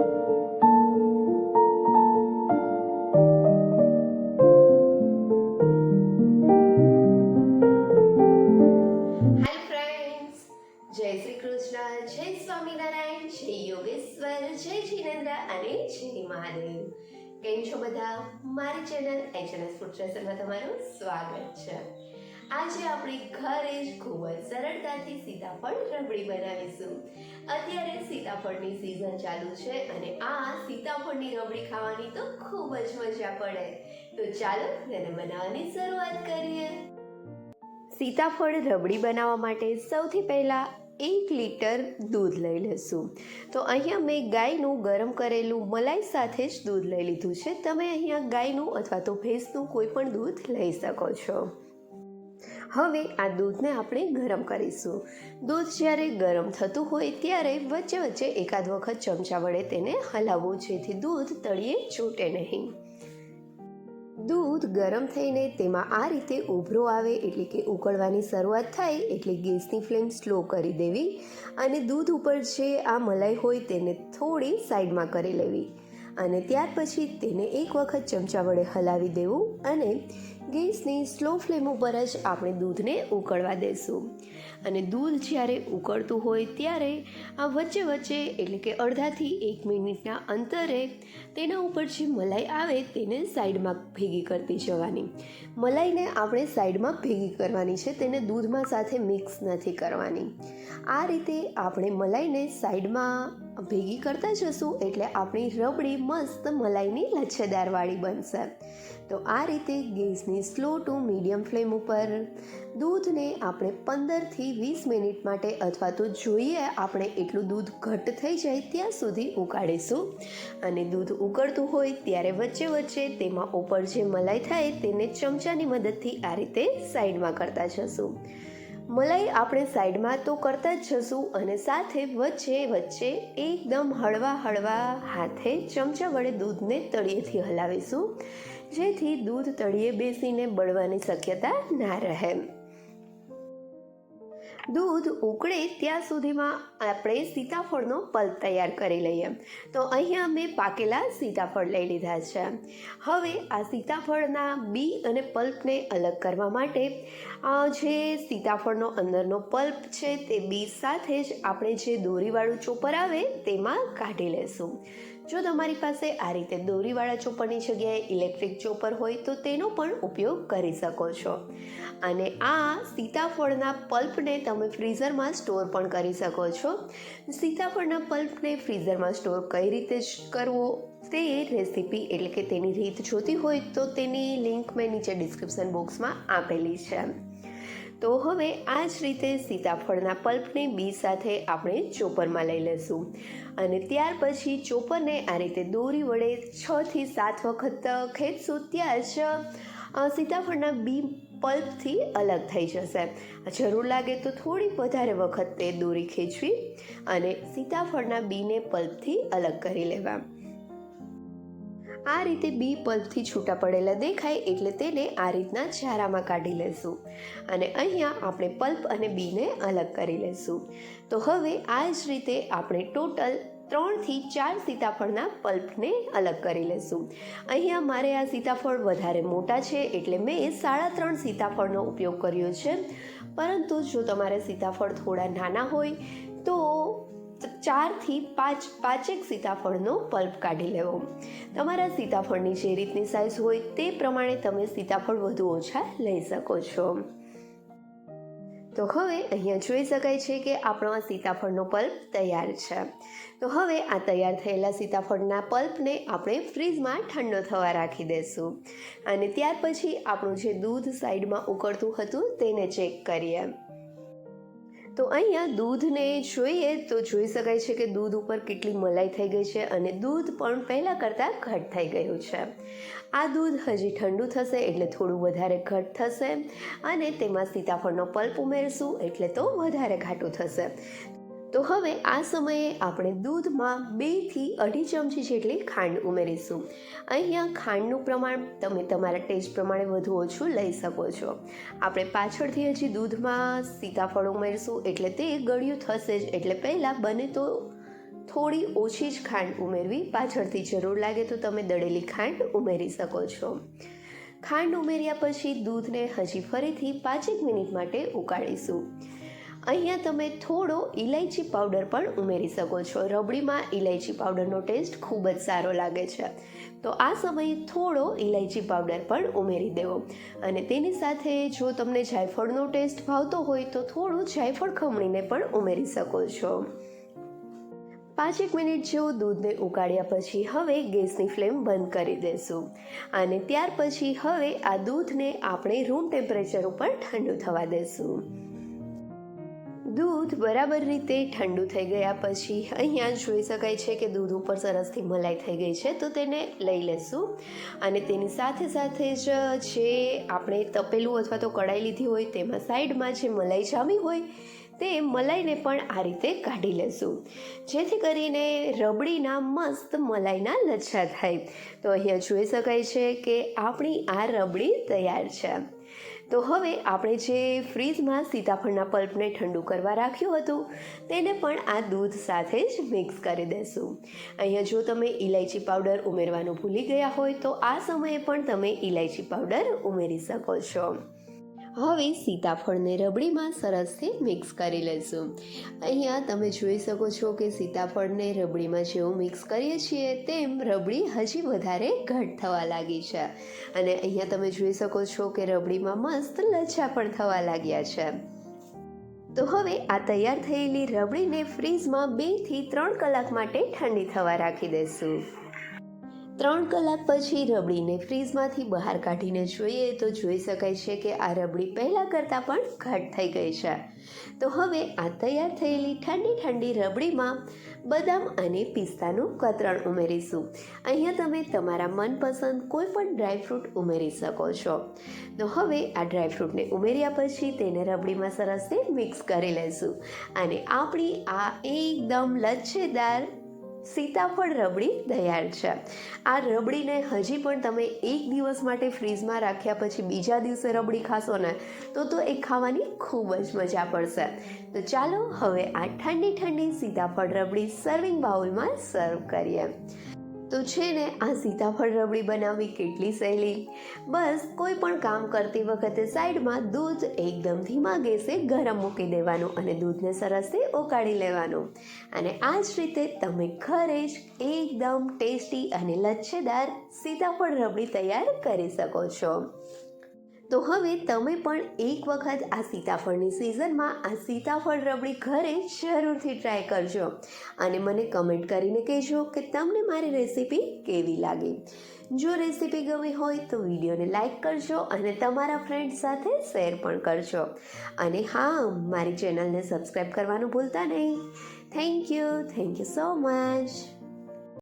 જય શ્રી કૃષ્ણ જય સ્વામિનારાયણ જય યોગેશ્વર જય જિનેન્દ્ર અને જય મહાદેવ કેમ છો બધા? મારી ચેનલ એચએનએસ ફૂડ ટ્રેસરમાં તમારું સ્વાગત છે. આજે આપણે ઘરે જ ખૂબ જ સરળતાથી સીતાફળ રબડી બનાવીશું. અત્યારે સીતાફળની સિઝન ચાલુ છે અને આ સીતાફળની રબડી ખાવાની તો ખૂબ જ મજા પડે. તો ચાલો તેને બનાવવાની શરૂઆત કરીએ. સીતાફળ રબડી બનાવવા માટે સૌથી પહેલાં એક લીટર દૂધ લઈ લઈશું તો અહીંયા મેં ગાયનું ગરમ કરેલું મલાઈ સાથે જ દૂધ લઈ લીધું છે. તમે અહીંયા ગાયનું અથવા તો ભેંસનું કોઈ પણ દૂધ લઈ શકો છો. હવે આ દૂધને આપણે ગરમ કરીશું. દૂધ જ્યારે ગરમ થતું હોય ત્યારે વચ્ચે વચ્ચે એકાદ વખત ચમચા વડે તેને હલાવવું, જેથી દૂધ તળિયે છૂટે નહીં. દૂધ ગરમ થઈને તેમાં આ રીતે ઉભરો આવે એટલે કે ઉકળવાની શરૂઆત થાય એટલે ગેસની ફ્લેમ સ્લો કરી દેવી અને દૂધ ઉપર જે આ મલાઈ હોય તેને થોડી સાઈડમાં કરી લેવી. અને ત્યાર પછી તેને એક વખત ચમચા વડે હલાવી દેવું અને ગેસની સ્લો ફ્લેમ ઉપર જ આપણે દૂધને ઉકળવા દેશું. અને દૂધ જ્યારે ઉકળતું હોય ત્યારે આ વચ્ચે વચ્ચે એટલે કે અડધાથી એક મિનિટના અંતરે તેના ઉપર જે મલાઈ આવે તેને સાઈડમાં ભેગી કરતી જવાની. મલાઈને આપણે સાઈડમાં ભેગી કરવાની છે, તેને દૂધમાં સાથે મિક્સ નથી કરવાની. આ રીતે આપણે મલાઈને સાઈડમાં ભેગી કરતા જશું એટલે આપણી રબડી મસ્ત મલાઈની લચ્છેદારવાળી બનશે. તો આ રીતે ગેસની સ્લો ટુ મીડિયમ ફ્લેમ ઉપર દૂધને આપણે પંદરથી વીસ મિનિટ માટે અથવા તો જોઈએ આપણે એટલું દૂધ ઘટ્ટ થઈ જાય ત્યાં સુધી ઉકાળીશું. અને દૂધ ઉકળતું હોય ત્યારે વચ્ચે વચ્ચે તેમાં ઉપર જે મલાઈ થાય તેને ચમચાની મદદથી આ રીતે સાઈડમાં કરતા જશું. મલાઈ આપણે સાઈડમાં તો કરતા જ જશું અને સાથે વચ્ચે વચ્ચે એકદમ હળવા હળવા હાથે ચમચા વડે દૂધને તળિયેથી હલાવીશું, જેથી દૂધ તળિયે બેસીને બળવાની શક્યતા ના રહે. દૂધ ઉકળે ત્યાં સુધીમાં આપણે સીતાફળનો પલ્પ તૈયાર કરી લઈએ. તો અહીંયા મેં પાકેલા સીતાફળ લઈ લીધા છે. હવે આ સીતાફળના બી અને પલ્પને અલગ કરવા માટે આ જે સીતાફળનો અંદરનો પલ્પ છે તે બી સાથે જ આપણે જે દોરીવાળું ચોપર આવે તેમાં કાઢી લેશું જો તમારી પાસે આ રીતે દોરીવાળા ચોપરની જગ્યાએ ઇલેક્ટ્રિક ચોપર હોય તો તેનો પણ ઉપયોગ કરી શકો છો. અને આ સીતાફળના પલ્પને તમે ફ્રીઝરમાં સ્ટોર પણ કરી શકો છો. સીતાફળના પલ્પને ફ્રીઝરમાં સ્ટોર કઈ રીતે કરવો તે રેસીપી એટલે કે તેની રીત જોતી હોય તો તેની લિંક મેં નીચે ડિસ્ક્રિપ્શન બોક્સમાં આપેલી છે. તો હવે આ જ રીતે સીતાફળના પલ્પને બી સાથે આપણે ચોપરમાં લઈ લઈશું અને ત્યાર પછી ચોપરને આ રીતે દોરી વડે છથી સાત વખત ખેંચશું, ત્યાં જ સીતાફળના બી પલ્પથી અલગ થઈ જશે. જરૂર લાગે તો થોડી વધારે વખત તે દોરી ખેંચવી અને સીતાફળના બીને પલ્પથી અલગ કરી લેવા. આ રીતે બી પલ્પથી છૂટા પડેલા દેખાય એટલે તેને આ રીતના ચારામાં કાઢી લેશું. અને અહીંયા આપણે પલ્પ અને બીને અલગ કરી લેશું. તો હવે આ જ રીતે આપણે ટોટલ ત્રણથી ચાર સીતાફળના પલ્પને અલગ કરી લેશું. અહીંયા મારે આ સીતાફળ વધારે મોટા છે એટલે મેં સાડા ત્રણ સીતાફળનો ઉપયોગ કર્યો છે. પરંતુ જો તમારે સીતાફળ થોડા નાના હોય, તો ચારથી પાંચ પાંચેક સીતાફળનો પલ્પ કાઢી લેવો. તમારા સીતાફળની જે રીતની સાઇઝ હોય તે પ્રમાણે તમે સીતાફળ વધુ ઓછા લઈ શકો છો. તો હવે અહીંયા જોઈ શકાય છે કે આપણો આ સીતાફળનો પલ્પ તૈયાર છે. તો હવે આ તૈયાર થયેલા સીતાફળના પલ્પને આપણે ફ્રીજમાં ઠંડો થવા રાખી દઈશું અને ત્યાર પછી આપણું જે દૂધ સાઈડમાં ઉકળતું હતું તેને ચેક કરીએ. તો અહીંયા દૂધને જોઈએ તો જોઈ શકાય છે કે દૂધ ઉપર કેટલી મલાઈ થઈ ગઈ છે અને દૂધ પણ પહેલાં કરતાં ઘટ થઈ ગયું છે. આ દૂધ હજી ઠંડુ થશે એટલે થોડું વધારે ઘટ થશે અને તેમાં સીતાફળનો પલ્પ ઉમેરશું એટલે તો વધારે ઘાટું થશે. તો હવે આ સમયે આપણે દૂધમાં બેથી અઢી ચમચી જેટલી ખાંડ ઉમેરીશું. અહીંયા ખાંડનું પ્રમાણ તમે તમારા ટેસ્ટ પ્રમાણે વધુ ઓછું લઈ શકો છો. આપણે પાછળથી હજી દૂધમાં સીતાફળ ઉમેરીશું એટલે તે ગળ્યું થશે જ. એટલે પહેલાં બને તો થોડી ઓછી જ ખાંડ ઉમેરવી પાછળથી જરૂર લાગે તો તમે દળેલી ખાંડ ઉમેરી શકો છો. ખાંડ ઉમેર્યા પછી દૂધને હજી ફરીથી પાંચેક મિનિટ માટે ઉકાળીશું. અહીંયા તમે થોડો ઇલાયચી પાવડર પણ ઉમેરી શકો છો. રબડીમાં ઇલાયચી પાવડરનો ટેસ્ટ ખૂબ જ સારો લાગે છે. તો આ સમયે થોડો ઇલાયચી પાવડર પણ ઉમેરી દેવો. અને તેની સાથે જો તમને જાયફળનો ટેસ્ટ ભાવતો હોય તો થોડું જાયફળ ખમણીને પણ ઉમેરી શકો છો. પાંચેક મિનિટ જેવું દૂધને ઉકાળ્યા પછી હવે ગેસની ફ્લેમ બંધ કરી દેશું. અને ત્યાર પછી હવે આ દૂધને આપણે રૂમ ટેમ્પરેચર ઉપર ઠંડુ થવા દઈશું દૂધ બરાબર રીતે ઠંડુ થઈ ગયા પછી અહીંયા જોઈ શકાય છે કે દૂધ ઉપર સરસથી મલાઈ થઈ ગઈ છે, તો તેને લઈ લેશું. અને તેની સાથે સાથે જ જે આપણે તપેલું અથવા તો કડાઈ લીધી હોય, તેમાં સાઈડમાં જે મલાઈ જામી હોય, તે મલાઈને પણ આ રીતે કાઢી લેશું. જેથી કરીને રબડીના મસ્ત મલાઈના લચ્છા થાય. તો અહીંયા જોઈ શકાય છે કે આપણી આ રબડી તૈયાર છે. તો હવે આપણે જે ફ્રીજમાં સીતાફળના પલ્પને ઠંડુ કરવા રાખ્યું હતું, તેને પણ આ દૂધ સાથે જ મિક્સ કરી દેશું. અહીંયા જો તમે ઇલાયચી પાવડર ઉમેરવાનું ભૂલી ગયા હોય, તો આ સમયે પણ તમે ઇલાયચી પાવડર ઉમેરી શકો છો. હવે સીતાફળને રબડીમાં સરસથી મિક્સ કરી લઈશું. અહીંયા તમે જોઈ શકો છો કે સીતાફળને રબડીમાં જેવું મિક્સ કરીએ છીએ, તેમ રબડી હજી વધારે ઘટ થવા લાગી છે. અને અહીંયા તમે જોઈ શકો છો કે રબડીમાં મસ્ત લચ્છા પણ થવા લાગ્યા છે. તો હવે આ તૈયાર થયેલી રબડીને ફ્રીજમાં બેથી ત્રણ કલાક માટે ઠંડી થવા રાખી દઈશું. ત્રણ કલાક પછી રબડીને ફ્રીજમાંથી બહાર કાઢીને જોઈએ તો જોઈ શકાય છે કે આ રબડી પહેલાં કરતાં પણ ઘટ થઈ ગઈ છે. તો હવે આ તૈયાર થયેલી ઠંડી ઠંડી રબડીમાં બદામ અને પિસ્તાનું કતરણ ઉમેરીશું. અહીંયા તમે તમારા મનપસંદ કોઈ પણ ડ્રાયફ્રૂટ ઉમેરી શકો છો. તો હવે આ ડ્રાયફ્રૂટને ઉમેર્યા પછી તેને રબડીમાં સરસથી મિક્સ કરી લઈશું અને આપણી આ એકદમ લચ્છેદાર સીતાફળ રબડી તૈયાર છે. આ રબડીને હજી પણ તમે એક દિવસ માટે ફ્રીજમાં રાખ્યા પછી બીજા દિવસે રબડી ખાશો ને, તો તો એ ખાવાની ખૂબ જ મજા પડશે. તો ચાલો હવે આ ઠંડી ઠંડી સીતાફળ રબડી સર્વિંગ બાઉલમાં સર્વ કરીએ. તો છે ને, આ સીતાફળ રબડી બનાવવી કેટલી સહેલી. બસ, કોઈ પણ કામ કરતી વખતે સાઈડમાં દૂધ એકદમ ધીમા ગેસે ગરમ મૂકી દેવાનું અને દૂધને સરસથી ઉકાળી લેવાનું. અને આ જ રીતે તમે ઘરે જ એકદમ ટેસ્ટી અને લચ્છેદાર સીતાફળ રબડી તૈયાર કરી શકો છો. તો હવે તમે પણ એક વખત આ સીતાફળની સિઝનમાં આ સીતાફળ રબડી ઘરે જરૂરથી ટ્રાય કરજો. અને મને કમેન્ટ કરીને કહેજો કે તમને મારી રેસીપી કેવી લાગી? જો રેસીપી ગમી હોય તો વિડીયોને લાઇક કરજો અને તમારા ફ્રેન્ડ સાથે શેર પણ કરજો. અને હા, મારી ચેનલને સબસ્ક્રાઈબ કરવાનું ભૂલતા નહીં. Thank you thank you so much